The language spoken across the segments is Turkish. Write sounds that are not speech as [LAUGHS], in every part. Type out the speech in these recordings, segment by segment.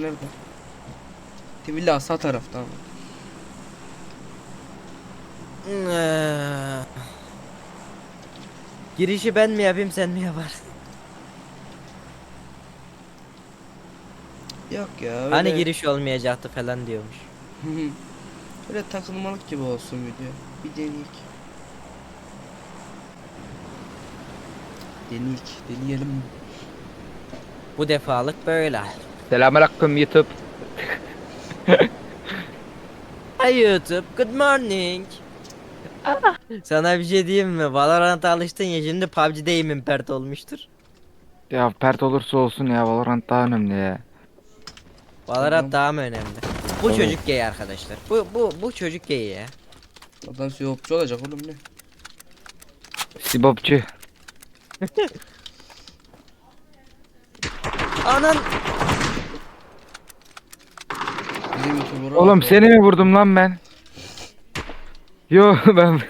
nerede? Villa sağ tarafta ama. Eee. Girişi ben mi yapayım sen mi yaparsın? Yok ya öyle. Hani giriş olmayacaktı falan diyormuş. Öyle takılmalık gibi olsun video. Bir deneyik. Deneyik. Deneyelim. Bu defalık böyle. Selamünaleyküm YouTube. Hi YouTube, good morning. Sana bir şey diyeyim mi? Valorant'a alıştın ya şimdi PUBG'de aim'in pert olmuştur. Ya pert olursa olsun ya Valorant daha önemli ya. Valorant Tamam. daha mı önemli? Bu Tamam. çocuk gay arkadaşlar. Bu bu bu çocuk gay ya. Adam siyopçu olacak oğlum ne? Sibopçu. [LAUGHS] Anan Bizim YouTuber'a Oğlum seni mi vurdum lan ben? Yo [LAUGHS] ben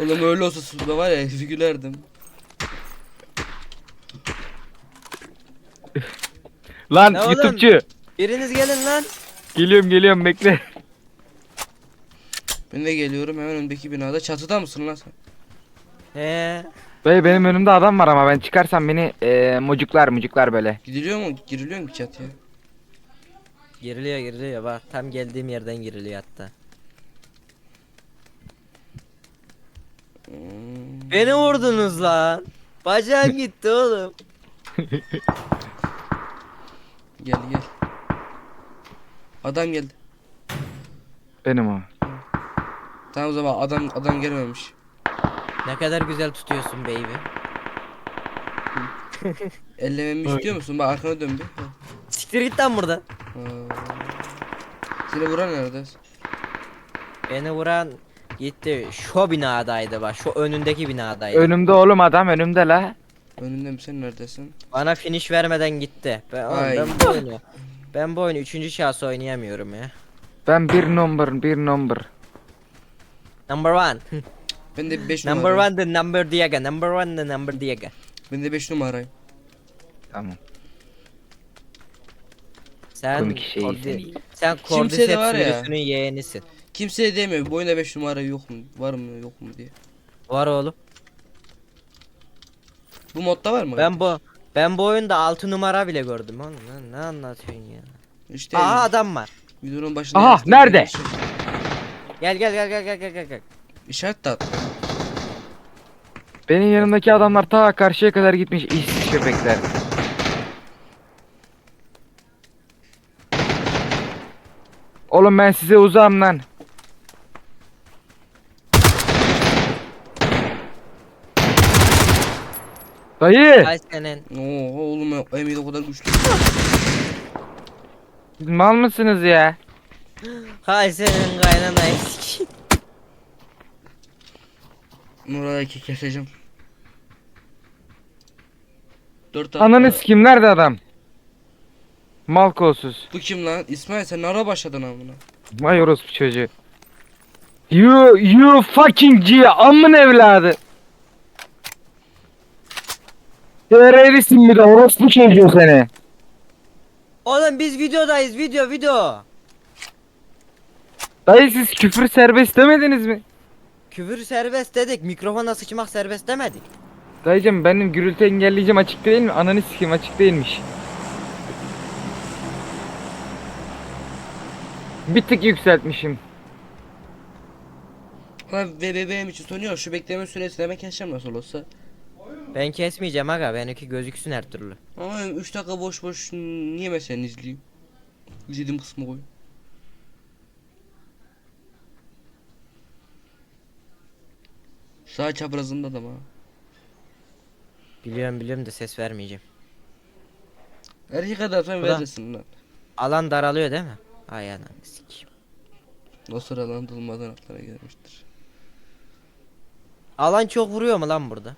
Oğlum öyle olsa suda var ya gülerdim. lan Ne oğlum? YouTube'cu. biriniz gelin lan. Geliyorum geliyorum bekle. Ben de geliyorum hemen öndeki binada. Çatıda mısın lan sen? He. Bey benim önümde adam var ama ben çıkarsam beni eee mucuklar mucuklar böyle. Gidiliyor mu? Giriliyor mu ki çatıya? Giriliyor giriliyor bak tam geldiğim yerden giriliyor hatta. Beni vurdunuz lan. Bacağım gitti oğlum. [LAUGHS] Gel gel. Adam geldi. Benim o. Tamam o zaman adam adam gelmemiş. Ne kadar güzel tutuyorsun baby. Ellememi istiyor musun? Bak arkana dön bir. Ha. Siktir git lan buradan. Seni vuran nerede? Beni vuran gitti. Şu binadaydı bak. Şu önündeki binadaydı. Önümde oğlum adam önümde la. Önünde mi sen neredesin? Bana finish vermeden gitti. Ben, oğlum, Ay. ben bu oyunu. Ben bu oyunu 3. şahıs oynayamıyorum ya. Ben bir number bir number. Number one. [LAUGHS] Ben de 5 number numara. one the number Diego. Number one the number Diego. Ben de 5 numarayım. Tamam. Sen Komik şey kordi- sen Kimse de Cordyceps var ya. sürüsünün yeğenisin. Kimse de demiyor bu oyunda 5 numara yok mu? Var mı yok mu diye. Var oğlum. Bu modda var mı? Ben bu ben bu oyunda 6 numara bile gördüm oğlum. Lan ne anlatıyorsun ya? İşte Aha adam var. videonun başında Aha, yazdım. nerede? Gel gel gel gel gel gel gel. gel. İşaret de at. Benim yanımdaki adamlar ta karşıya kadar gitmiş işsiz köpekler. Oğlum ben size uzağım lan. Dayı Ay senin. Oo oğlum Emir o kadar güçlü. siz mal mısınız ya? Hay senin kaynanayı sikeyim. Oraya ki keseceğim. 4 tane. Ananı kim nerede adam? Mal kolsuz. Bu kim lan? İsmail sen ara başladın amına. Vay orospu çocuğu. You you fucking G amın evladı. Teröristsin bir de orospu çocuğu seni. Oğlum biz videodayız video video. Dayı siz küfür serbest demediniz mi? Küfür serbest dedik. Mikrofona sıçmak serbest demedik. Dayıcım benim gürültü engelleyeceğim açık değil mi? Ananı sikeyim açık değilmiş. Bir tık yükseltmişim. Lan VBB'm için soruyor şu bekleme süresini hemen keseceğim nasıl olsa. Ben kesmeyeceğim aga benimki gözüksün her türlü. Ama 3 dakika boş boş niye mesela izleyeyim? İzlediğim kısmı koy. Sağ çaprazında adam ha. Biliyorum biliyorum da ses vermeyeceğim. Erkek kadar sen da- verirsin lan. Alan daralıyor değil mi? Ay anam sikeyim. O sıra lan durmadan aklına gelmiştir. Alan çok vuruyor mu lan burada?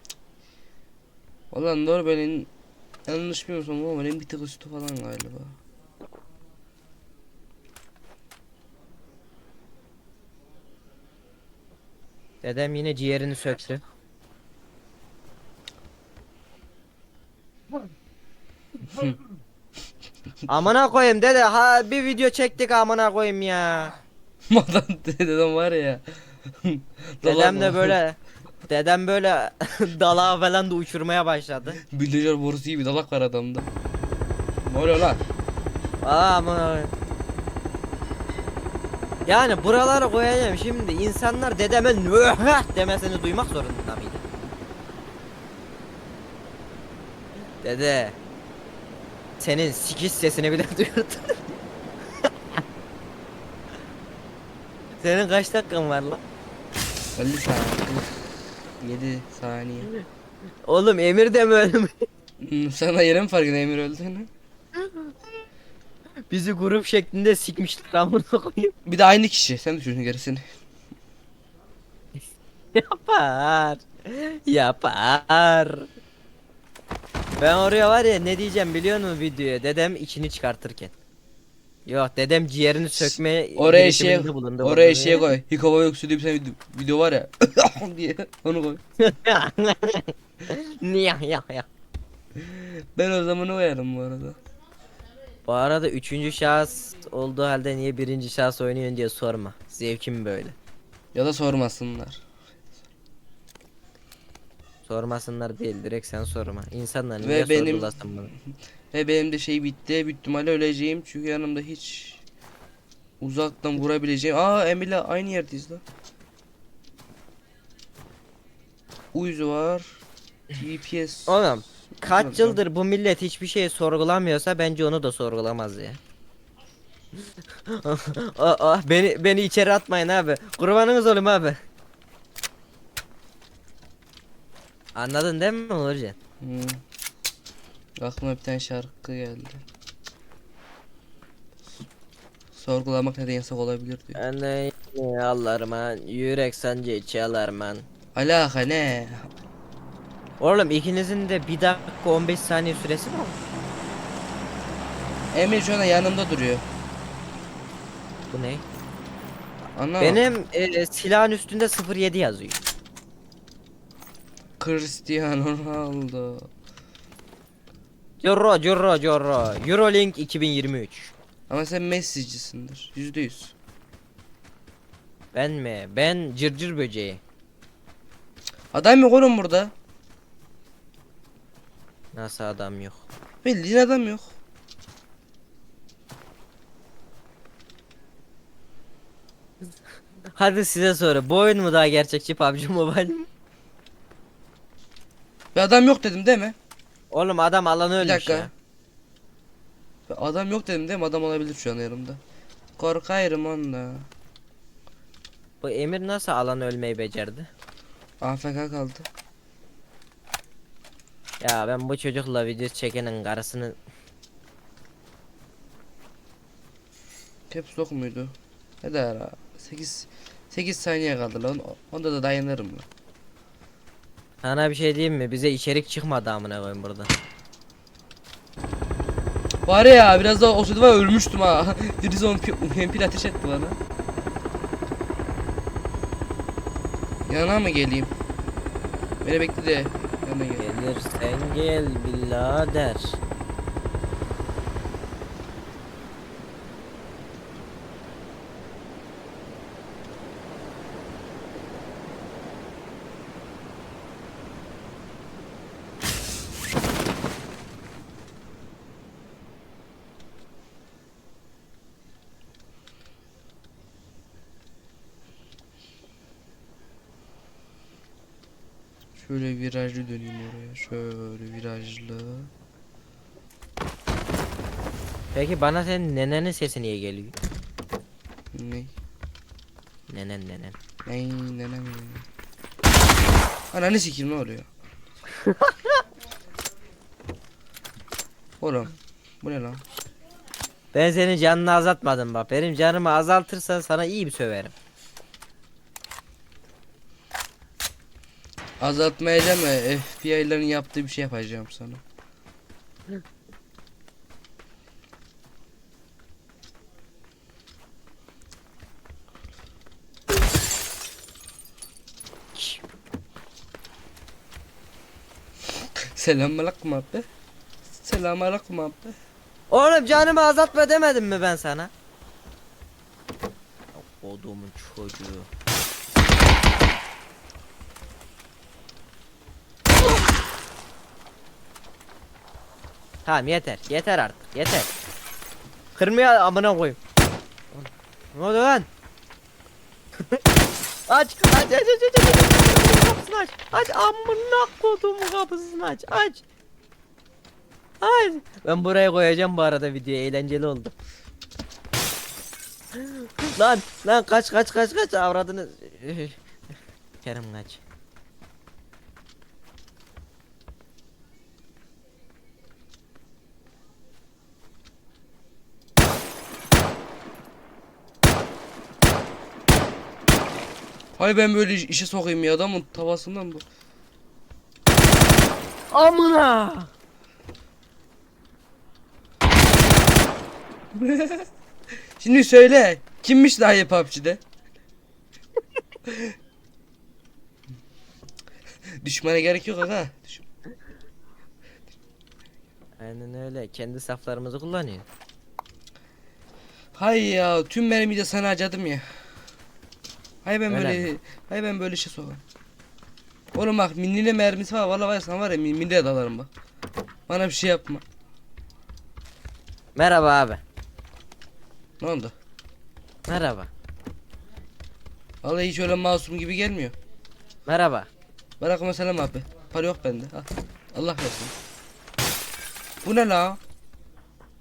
Valla doğru benim yanlış bilmiyorsam ama benim bir tık üstü falan galiba. Dedem yine ciğerini söktü. [LAUGHS] Amına koyayım dede ha bir video çektik amına koyayım ya. [LAUGHS] Madan dedem var ya. [LAUGHS] Dedem de böyle dedem böyle dalağı falan da uçurmaya başladı. Bildicer borusu gibi dalak var adamda. Ne oluyor lan? Aa amına koyayım. Yani buralara koyacağım şimdi insanlar dedemin "Nöh!" demesini duymak zorunda mıydı? Dede senin sikiş sesini bile [LAUGHS] duyurdu. senin kaç dakikan var lan? 50 saniye. 7 saniye. Oğlum Emir de mi ölmüş? Hmm, Sana yere mi farkında Emir öldüğünü? Bizi grup şeklinde sikmişler amına koyayım. Bir de aynı kişi. Sen düşün gerisini. [LAUGHS] Yapar. Yapar. Ben oraya var ya ne diyeceğim biliyor musun videoya? Dedem içini çıkartırken. Yok dedem ciğerini sökmeye Oraya şey bulundu oraya bana. şey koy. Hikova yoksu diye bir tane video, video var ya. [LAUGHS] diye onu koy. [LAUGHS] Niye ya ya. Ben o zaman koyarım bu arada. Bu arada üçüncü şahıs olduğu halde niye birinci şahıs oynuyorsun diye sorma. Zevkim böyle. Ya da sormasınlar. Sormasınlar değil direkt sen sorma. İnsanlar Ve niye benim- sorgulasın bunu? Ve benim de şey bitti. Büyük ihtimalle öleceğim. Çünkü yanımda hiç uzaktan vurabileceğim. Aa Emir'le aynı yerdeyiz lan. Uyuz var. GPS. Oğlum kaç yıldır bu millet hiçbir şey sorgulamıyorsa bence onu da sorgulamaz ya. Aa, [LAUGHS] aa, beni beni içeri atmayın abi. Kurbanınız olayım abi. Anladın değil mi Uğurcan? Hmm. Aklıma bir tane şarkı geldi. Sorgulamak neden yasak olabilir diyor. De Allah'ıma yürek sancı çalarman. Alaka ne? Oğlum ikinizin de bir dakika 15 saniye süresi mi? Emir şu anda yanımda duruyor. Bu ne? Anlamadım. Benim e, silahın üstünde 07 yazıyor. Cristiano Ronaldo. Jorro Jorro Jorro Eurolink 2023 Ama sen Messi'cisindir. Yüzde yüz. Ben mi? Ben cırcır böceği Adam yok oğlum burada. Nasıl adam yok Bildiğin adam yok. Hadi size soru bu oyun mu daha gerçekçi PUBG Mobile mi? Bir adam yok dedim değil mi? Oğlum adam alanı Bir ölmüş dakika. ya Bir Adam yok dedim değil mi? Adam olabilir şu an yanımda. Korkarım onda. Bu Emir nasıl alanı ölmeyi becerdi? AFK kaldı. Ya ben bu çocukla video çekenin karısını Caps lock muydu? Ne der ha? 8 8 saniye kaldı lan. Onda da dayanırım lan. Sana bir şey diyeyim mi? Bize içerik çıkmadı amına koyayım burada. Var ya biraz daha olsaydı var ya ölmüştüm ha. [LAUGHS] Birisi onu hempil ateş etti bana. Yana mı geleyim? Beni bekle de yana gel. Gelirsen gel birader. Şöyle virajlı döneyim oraya. Şöyle virajlı. Peki bana senin nenenin sesi niye geliyor? Ne? Nenen nenen. Ay nenem ya. Ananı sikeyim ne oluyor? [LAUGHS] Oğlum bu ne lan? Ben senin canını azaltmadım bak. Benim canımı azaltırsan sana iyi bir söverim. Azaltmayacağım ya FBI'ların yaptığı bir şey yapacağım sana. Selamünaleyküm abi. Selamünaleyküm abi. Oğlum canımı azaltma demedim mi ben sana? Odumun çocuğu. Tamam yeter. Yeter artık. Yeter. Kırmaya amına koyayım. Ne oldu lan? [LAUGHS] aç, aç, aç, aç, aç, aç, aç, kapısını aç. Aç amına kodumu kapısını aç. Aç. Aç. Ben buraya koyacağım bu arada video eğlenceli oldu. lan lan kaç kaç kaç kaç avradını. [LAUGHS] Kerem kaç. Hay ben böyle iş- işe sokayım ya adamın tavasından bu. Amına. [LAUGHS] Şimdi söyle kimmiş daha iyi PUBG'de? [LAUGHS] Düşmana gerek yok aga. Düş- Aynen öyle. Kendi saflarımızı kullanıyor. Hay ya tüm mermiyi de sana harcadım ya. Hay ben Öyle böyle hay ben böyle şey sokam. Oğlum bak minine mermisi var vallahi var ya sana var ya min- dalarım bak. Bana bir şey yapma. Merhaba abi. Ne oldu? Merhaba. Vallahi hiç öyle masum gibi gelmiyor. Merhaba. Bırakma selam abi. Para yok bende. Al. Allah versin. Bu ne la?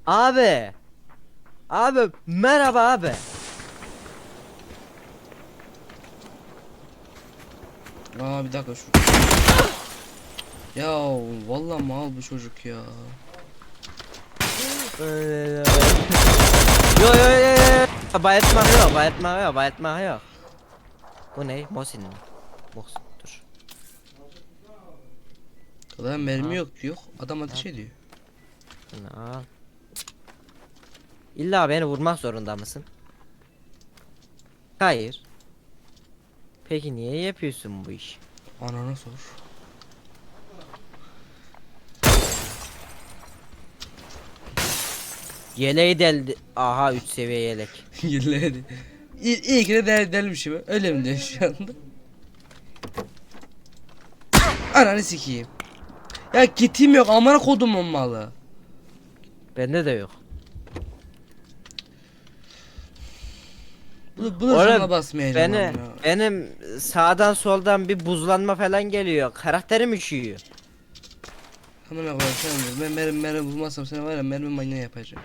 Abi. Abi merhaba abi. Aa bir dakika şu. Ya vallahi mal bu çocuk ya. yo yo yo yo. Bayatma yok, bayatma yok, bayatma yok. Bu ne? Mosin mi? Mosin dur. Kadar mermi Ha. yok diyor. Adam ateş ediyor. Bunu al. İlla beni vurmak zorunda mısın? Hayır. Peki niye yapıyorsun bu işi? Anana sor. Yeleği deldi. Aha 3 seviye yelek. [LAUGHS] Yıllardı. İyi, iyi ki de del, delmişim. Öyle mi diyor şu anda? [COUGHS] Ananı sikeyim. Ya kitim yok amına kodumun malı. Bende de yok. Bu, bunu Oğlum, sana basmayacağım. Beni, amına. benim sağdan soldan bir buzlanma falan geliyor. Karakterim üşüyor. Amına koyayım sen dur. Ben mermi mermi bulmazsam seni var ya mermi manyağı yapacağım.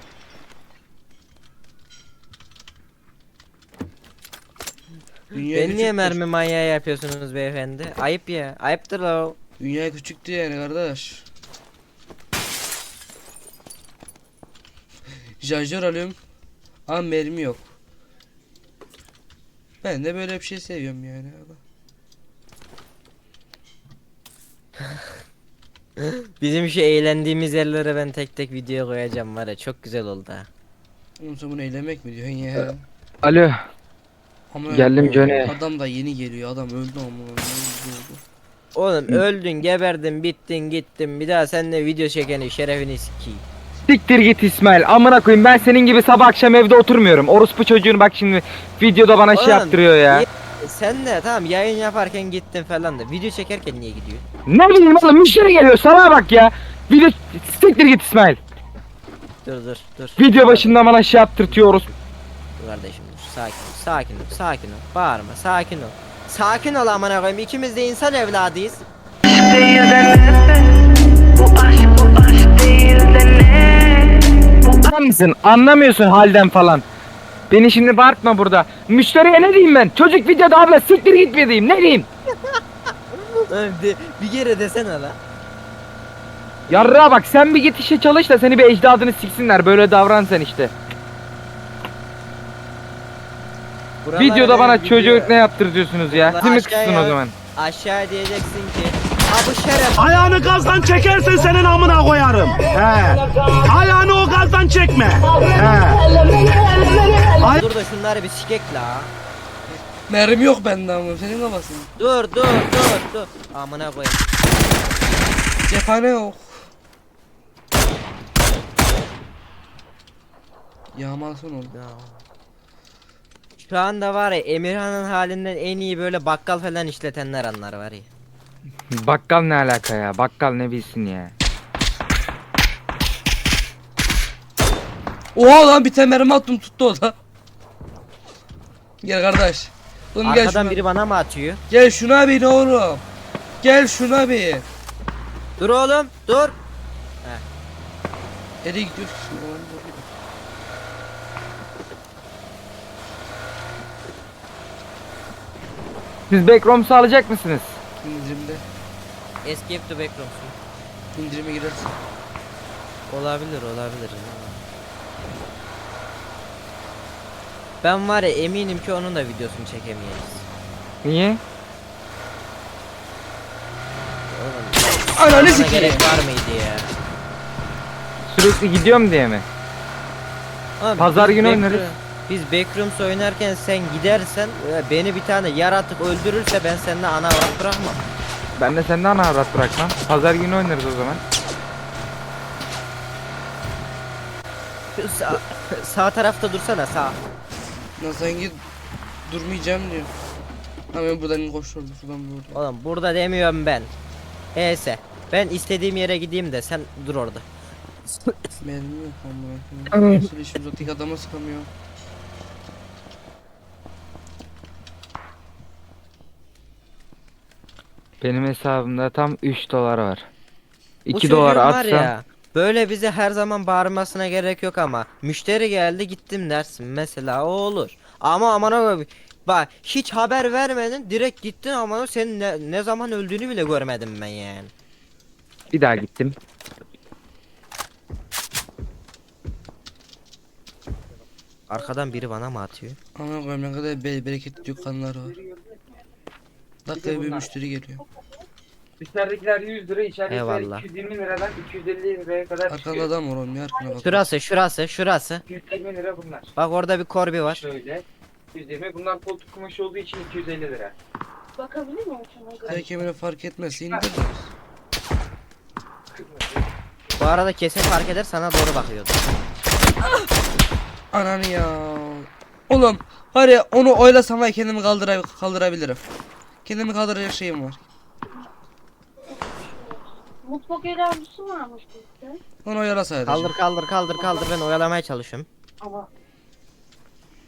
Dünya Beni niye küçüktür. mermi manyağı yapıyorsunuz beyefendi? Ayıp ya. Ayıptır la. o. Dünya küçüktü yani kardeş. Şarjör alıyorum. Ama mermi yok. Ben de böyle bir şey seviyorum yani. [LAUGHS] Bizim şu eğlendiğimiz yerlere ben tek tek video koyacağım var ya çok güzel oldu ha. Oğlum sen bunu eğlenmek mi diyorsun ya? Alo. Amına Geldim Johnny. Adam da yeni geliyor. Adam öldü ama. Oğlum öldün geberdin bittin gittin bir daha seninle video çekeni şerefini sikeyim. Siktir git İsmail. Amına koyayım ben senin gibi sabah akşam evde oturmuyorum. Orospu çocuğunu bak şimdi videoda bana şey Oğlum, yaptırıyor ya. Sen de tamam yayın yaparken gittin falan da video çekerken niye gidiyor? Ne bileyim oğlum müşteri geliyor sana bak ya. Video siktir git İsmail. Dur dur dur. Video Dur, başında bana şey yaptırtıyoruz. Dur kardeşim dur sakin ol sakin ol sakin ol bağırma sakin ol. Sakin ol amına koyayım ikimiz de insan evladıyız. değil de ne? Bu aşk bu aşk değil de ne? Bu Sen misin? Anlamıyorsun halden falan. Beni şimdi bağırtma burada. Müşteriye ne diyeyim ben? Çocuk videoda abla siktir git mi diyeyim? Ne diyeyim? [LAUGHS] Oğlum de, bir kere desene la. Yarra bak sen bir git işe çalış da seni bir ecdadını siksinler. Böyle davran sen işte. Buralara Videoda bana video- çocuk ne yaptır diyorsunuz ya? Buralara Siz mi aşağıya- kızsın o zaman? Aşağı diyeceksin ki Ha bu şeref Ayağını gazdan çekersen senin amına koyarım. He. Ayağını o gazdan çekme. He. Dur da şunları bir sikek la Mermi yok bende ama senin kafasın. Dur dur dur dur Amına koyayım Cephane yok. Yağmalsın oğlum. Ya. Şu anda var ya Emirhan'ın halinden en iyi böyle bakkal falan işletenler anlar var ya. Bakkal ne alaka ya? Bakkal ne bilsin ya? Oha lan bir tane mermi attım tuttu o da. Gel kardeş. Oğlum gel Arkadan şuna. biri bana mı atıyor? Gel şuna bir oğlum. Gel şuna bir. Dur oğlum dur. Nereye gidiyoruz ki şimdi? Oğlum, dur. Siz backroom sağlayacak mısınız? İndirimde. Escape to backroom. İndirime girersin. Olabilir olabilir. Ben var ya eminim ki onun da videosunu çekemeyiz. Niye? Ananı Bana sikeyim. gerek var mıydı ya? Sürekli gidiyorum diye mi? Abi Pazar günü oynarız. Biz Backrooms oynarken sen gidersen e, beni bir tane yaratık öldürürse ben seninle ana avrat bırakmam. Ben de senden ana avrat bırakmam. Pazar günü oynarız o zaman. Şu Sağ, tarafta dursana sağ. Lan sanki durmayacağım diyor. Hemen buradan koşuyorum. Şuradan buradan. Oğlum burada demiyorum ben. Neyse. Ben istediğim yere gideyim de sen dur orada. Mermi yok amına. Nasıl işimiz o tek adama sıkamıyor. Benim hesabımda tam 3 dolar var. Bu 2 dolar çocuğun var atsam ya, Böyle bize her zaman bağırmasına gerek yok ama müşteri geldi gittim dersin mesela o olur. Ama aman abi bak hiç haber vermedin direkt gittin ama senin ne, ne zaman öldüğünü bile görmedim ben yani. bir daha gittim. Arkadan biri bana mı atıyor? Aman koyayım ne kadar be bereketli dükkanlar var. Dakikaya bir müşteri geliyor. Dışarıdakiler 100 lira, içeridekiler Eyvallah. 220 liradan 250 liraya kadar Arkanda adam var oğlum ya arkana bak. Şurası şurası şurası. 220 lira bunlar. Bak orada bir korbi var. Şöyle. 120. Bunlar koltuk kumaşı olduğu için 250 lira. Bakabilir miyim şuna? Her kemine fark etmez indir. Bu arada kesin fark eder sana doğru bakıyordu. Ananı ya. Oğlum var ya onu oylasam var ya kendimi kaldıra kaldırabilirim. Kendimi kaldıracak şeyim var. Mutfak yardımcısı varmış bizde. Onu oyala sadece. Kaldır kaldır kaldır kaldır ben oyalamaya çalışıyorum. Ama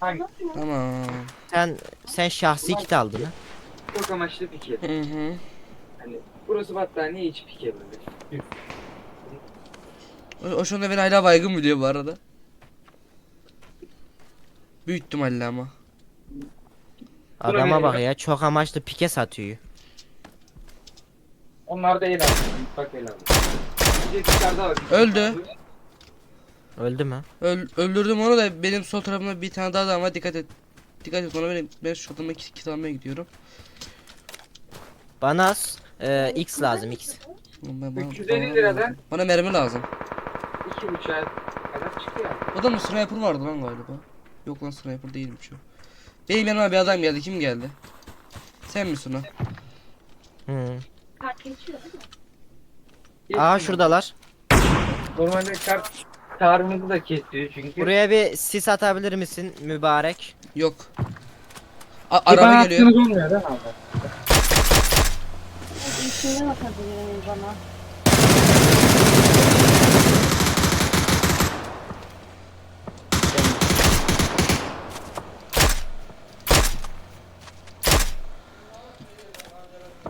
Hangi? Tamam. Sen sen şahsi kit aldın ha. Çok amaçlı pike. Hı hı. Hani burası battaniye içi pike böyle. O, o şu anda beni hala baygın biliyor bu arada. Büyük ihtimalle ama. Adama bak ya çok amaçlı pike satıyor. Onlar da el aldı. Bak el aldı. Bir de dışarıda var. Öldü. Öldü mü? Öl, öldürdüm onu da benim sol tarafımda bir tane daha adam var dikkat et. Dikkat et ona benim ben şu adama kit, kit almaya gidiyorum. Bana e, X lazım X. Oğlum Ben, bana, 350 bana- liradan Bana mermi lazım. iki buçuğa kadar çıkıyor. O da mı sniper vardı lan galiba? Yok lan sniper değilmiş o. Benim yanıma bir adam geldi. Kim geldi? Sen misin o? Hı. kart geçiyor değil mi? Aa şuradalar. Normalde kart karnımızı da kesiyor çünkü. Buraya bir sis atabilir misin mübarek? Yok. A- araba geliyor. olmuyor değil mi abi? İçinden atabilirim bana.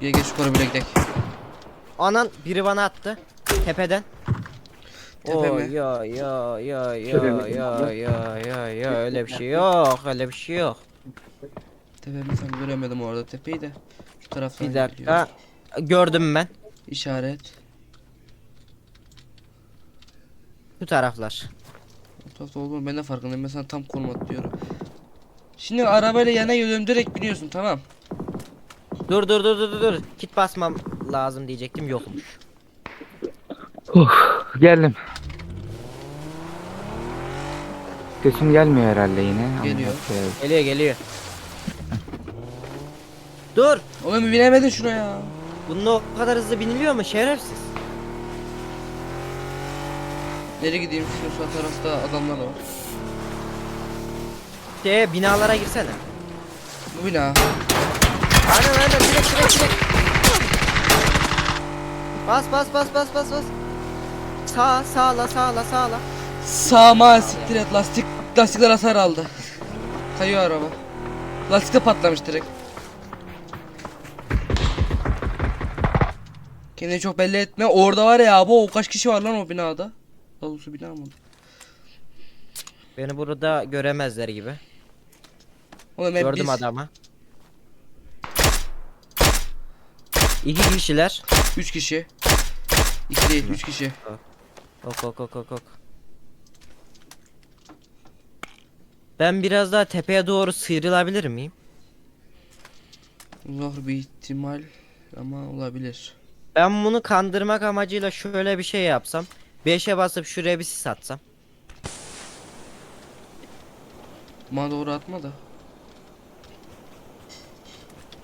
Gel gel şu korabile gidelim. Anan biri bana attı. Tepeden. Tepe Oo, mi? yo yo yo yo mi? yo yo yo yo öyle bir şey yok öyle bir şey yok. Tepemi tam göremedim orada tepeyi de. Şu taraftan Bir geliyor. dakika. Gördüm ben. İşaret. Bu taraflar. O tarafta olduğunu ben de farkındayım. Ben sana tam konum atıyorum. Şimdi arabayla yana geliyorum direkt biniyorsun tamam. Dur dur dur dur dur. Kit basmam lazım diyecektim yokmuş. Geldim. Sesim gelmiyor herhalde yine. Geliyor. Şey- Geliyor geliyor. Dur. Oğlum binemedin şuna ya. Bununla o kadar hızlı biniliyor mu şerefsiz? Nereye gideyim? Şu sağ tarafta adamlar var. Şeye binalara girsene. Bu bina. Aynen aynen direkt direkt direkt. Bas bas bas bas bas bas. Sağ sağla sağla sağla. Sağma siktir et lastik lastikler hasar aldı. Kayıyor araba. Lastik de patlamış direkt. Kendini çok belli etme. Orada var ya bu o kaç kişi var lan o binada? Dolusu bina mı? Beni burada göremezler gibi. Oğlum hep Gördüm biz adamı. İki kişiler. 3 kişi. 2 değil 3 kişi. Ok ok ok ok ok. Ben biraz daha tepeye doğru sıyrılabilir miyim? Zor bir ihtimal ama olabilir. Ben bunu kandırmak amacıyla şöyle bir şey yapsam. 5'e basıp şuraya bir sis atsam. Bana doğru atma da.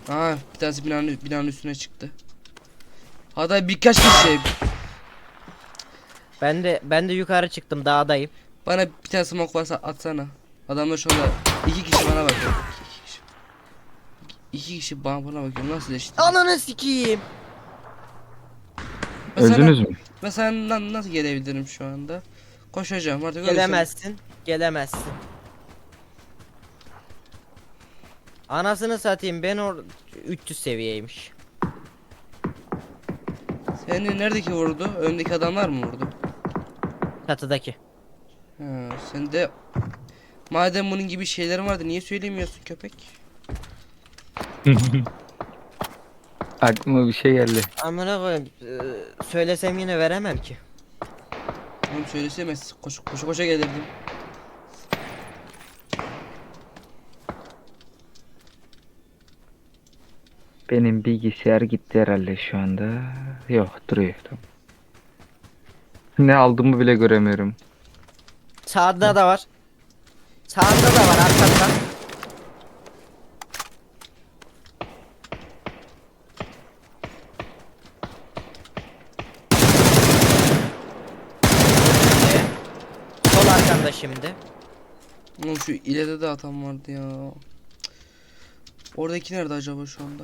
Aa bir tanesi binanın, binanın üstüne çıktı. Hatta birkaç kişi. Ben de ben de yukarı çıktım dağdayım. Bana bir tane smoke varsa atsana. Adamlar şu anda iki kişi bana bakıyor. İki kişi. İki kişi bana bana bakıyor. Nasıl eşit? Ananı sana- Öldünüz mü? Ben senden nasıl gelebilirim şu anda? Koşacağım artık. Gelemezsin. Gelemezsin. Anasını satayım ben or 300 seviyeymiş. Seni neredeki vurdu? Öndeki adamlar mı vurdu? Çatıdaki. Ha, sen de madem bunun gibi şeylerin vardı niye söylemiyorsun köpek? [LAUGHS] Aklıma bir şey geldi. Amına koyayım. eee, söylesem yine veremem ki. Oğlum söylesemez. Koş, koşa koşa gelirdim. Benim bilgisayar gitti herhalde şu anda. Yok duruyor. Tamam. Ne aldığımı bile göremiyorum. Sağda da var. Sağda da var arkada. Sol arkanda şimdi. Oğlum şu ileride de adam vardı ya. Oradaki nerede acaba şu anda?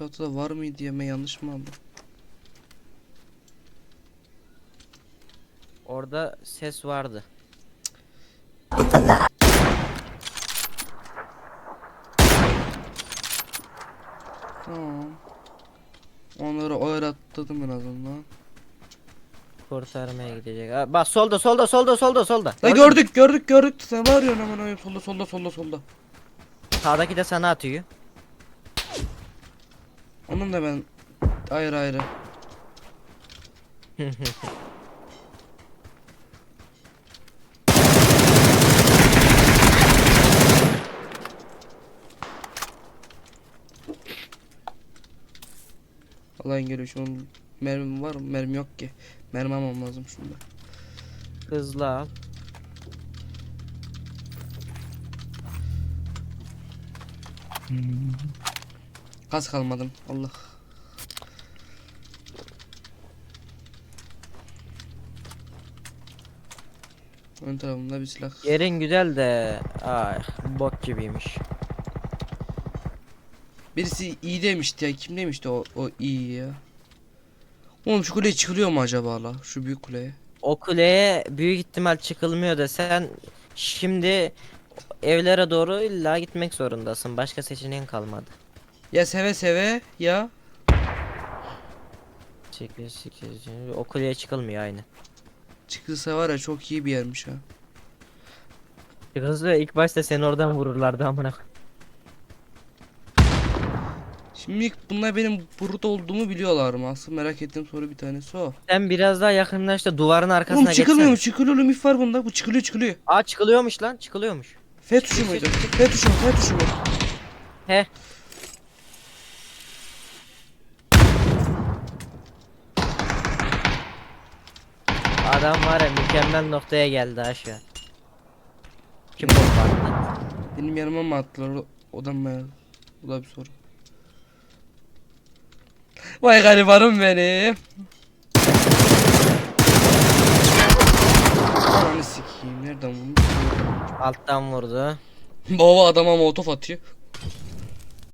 Kartta var mıydı ben yanlış mı aldım? Orada ses vardı. Tamam. Onları oyratladım en azından. Kurtarmaya gidecek. Bak solda solda solda solda solda. La Gördün mü? gördük gördük gördük. Sen bağırıyorsun aman oyun solda solda solda solda. Sağdaki de sana atıyor. Onun da ben ayrı ayrı. Allah'ın geliyor şu an mermim var mı? Mermi yok ki. Mermi almam lazım şunda. Hızlı al. [LAUGHS] Kas kalmadım. Allah. Ön tarafımda bir silah. Yerin güzel de ay bok gibiymiş. Birisi iyi demişti ya. Kim demişti o, o iyi ya? Oğlum şu kuleye çıkılıyor mu acaba la? Şu büyük kuleye. O kuleye büyük ihtimal çıkılmıyor da sen şimdi evlere doğru illa gitmek zorundasın. Başka seçeneğin kalmadı. Ya seve seve ya. Sekiz, sekiz, o kuleye çıkılmıyor aynı. Çıkılsa var ya çok iyi bir yermiş ha. Çıkılsa ilk başta seni oradan vururlardı amına. Şimdi bunlar benim burada olduğumu biliyorlar mı? Aslında merak ettiğim soru bir tanesi o. Sen biraz daha yakınlaş da duvarın arkasına Oğlum çıkılmıyor mu? Çıkılıyor if var bunda. Bu çıkılıyor çıkılıyor. Aa çıkılıyormuş lan çıkılıyormuş. F tuşu muydu? F tuşu mu? F tuşu mu? He. Adam var ya mükemmel noktaya geldi ha şu an. Kim bu farklı? Benim yanıma mı attılar? O- mı? Bu da bir soru. Vay garibanım benim. Ananı sikeyim Nereden vurmuş? Alttan vurdu. Baba adama molotof atıyor.